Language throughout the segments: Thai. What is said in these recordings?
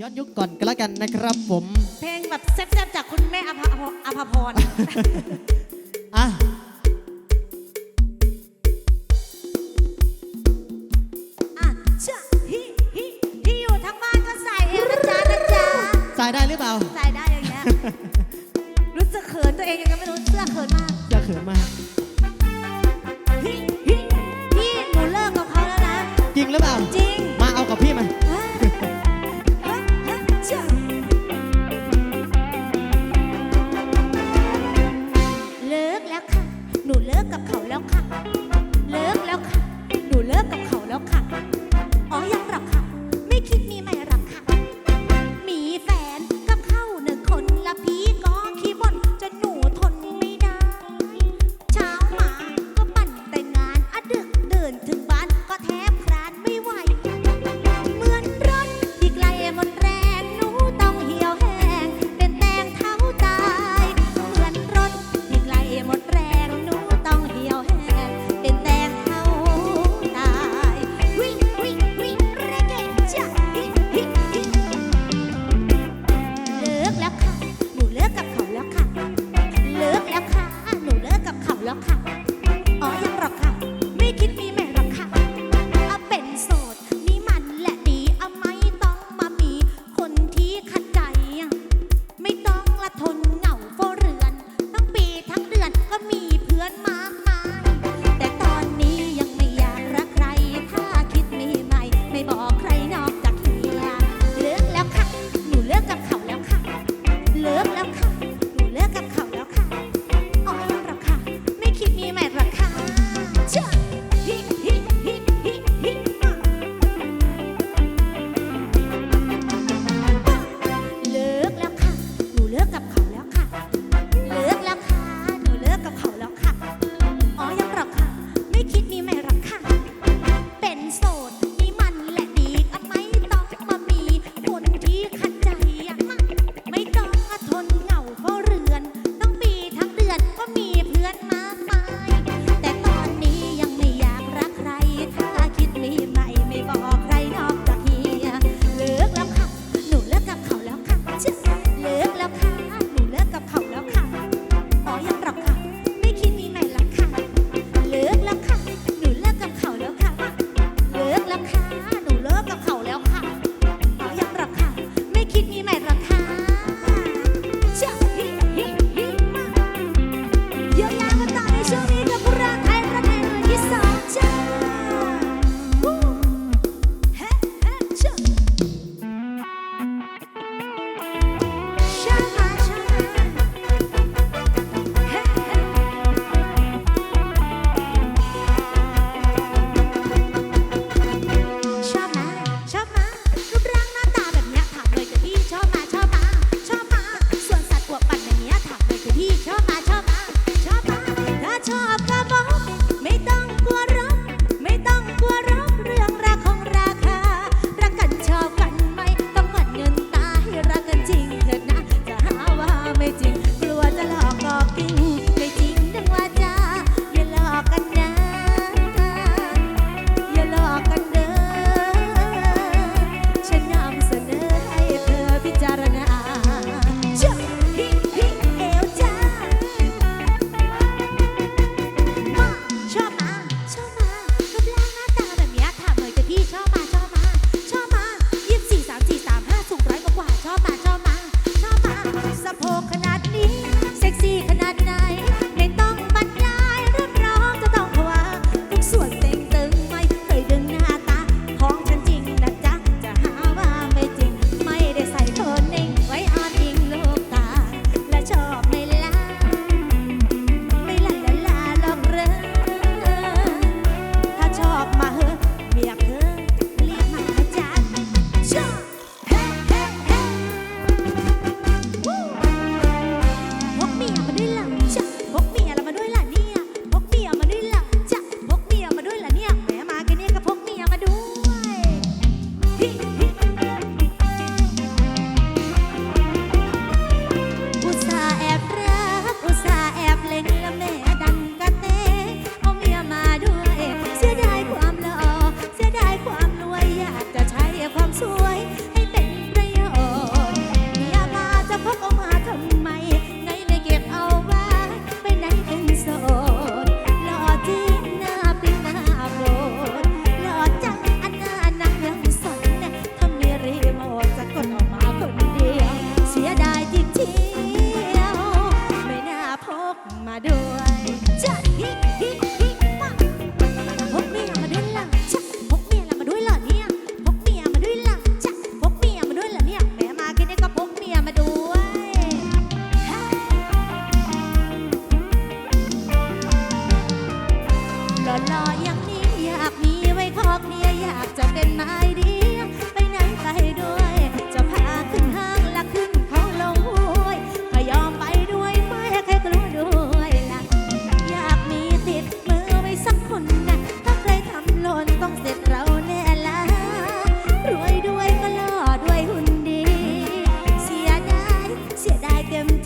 ย้อนยุคก่อนก็แล้วกันนะครับผม เพลงแบบแซ่บๆจากคุณแม่อภพร อะอะเชื่อฮิฮิที่อยู่ทั้งบ้านก็ใส่เองนะจ๊ะนะจ๊ะสาได้หรือเปล่าใส่ได้อย่างเงี้ยรู้สึกเขินตัวเองยังไงไม่รู้เสื้อเขินมากจะเขินมาก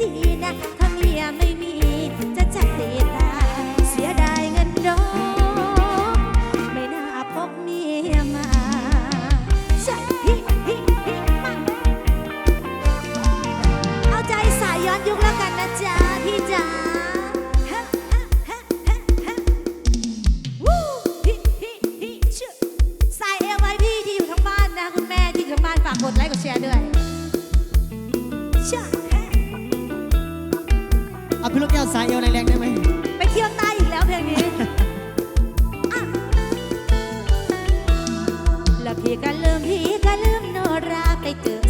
จีนะถ้ามีไม่มีจะจัดเดตาเสียดายเงินดอกไม่น่าพกมีมาเอาใจสาย้อนยุคแล้วกันนะจ๊ะพี่จ๋า สายเอวไว้พี่ที่อยู่ทั้งบ้านนะ คุณแม่ที่อยู่ทั้งบ้านฝากกดไลค์กดแชร์ด้วย ชา เอาพี่ลูกแก้วสายเอวแรงได้ไหมไปเที่ยวใต้อีกแล้วเพลงนี้อะแล้วพี่ก็ลืมพี่ก็ลืมโนราไปเจอ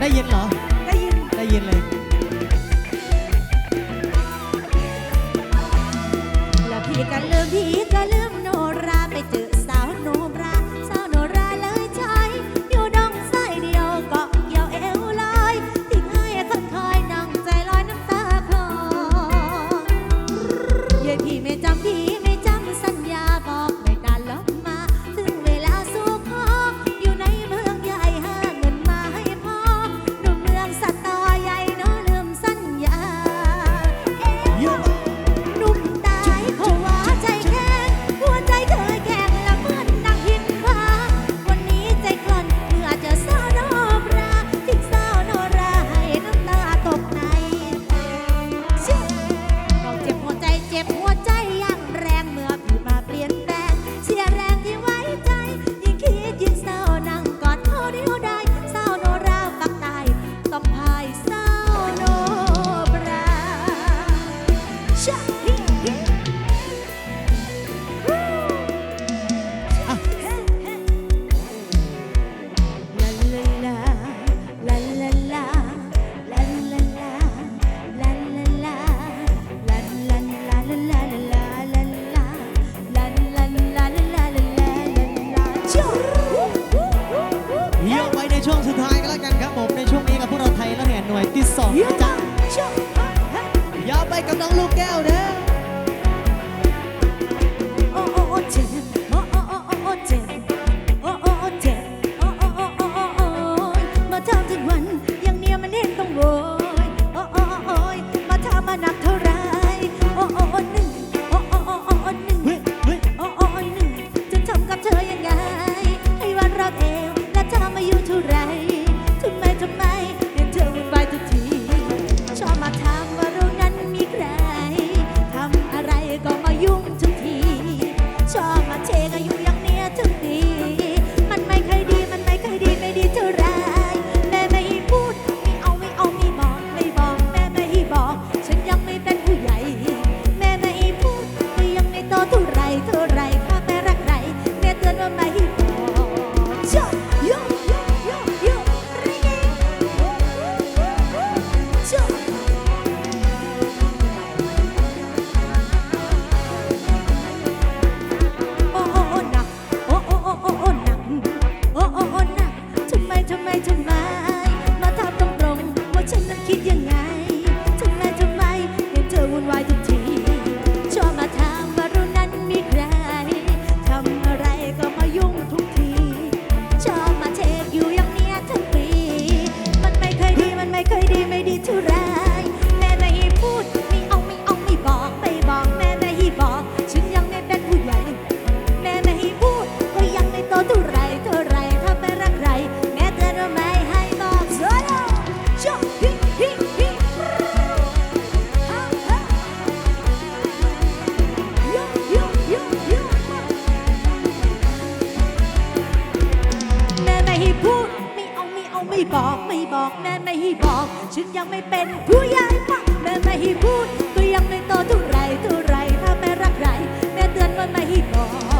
ได้ยินเหรอ ได้ยิน ได้ยินเลย แล้วพี่ก็ลืมพี่ก็ลืมโนราไปเจอสาวโนรา สาวโนราเลยใจอยู่ดงสายเดียวก็ะเกี่ยวเอวลอยทิ้งให้คนคอยนั่งใจลอยน้ำตาคลอยายพี่ไม่จำพี่ แม่ไม่ให้บอก ฉันยังไม่เป็นผู้ใหญ่ฟัแม่ไม่ให้พูด ก็ยังไม่โตเท่าไรเท่าไรถ้าแม่รักใครแม่เตือนว่าไม่ให้บอก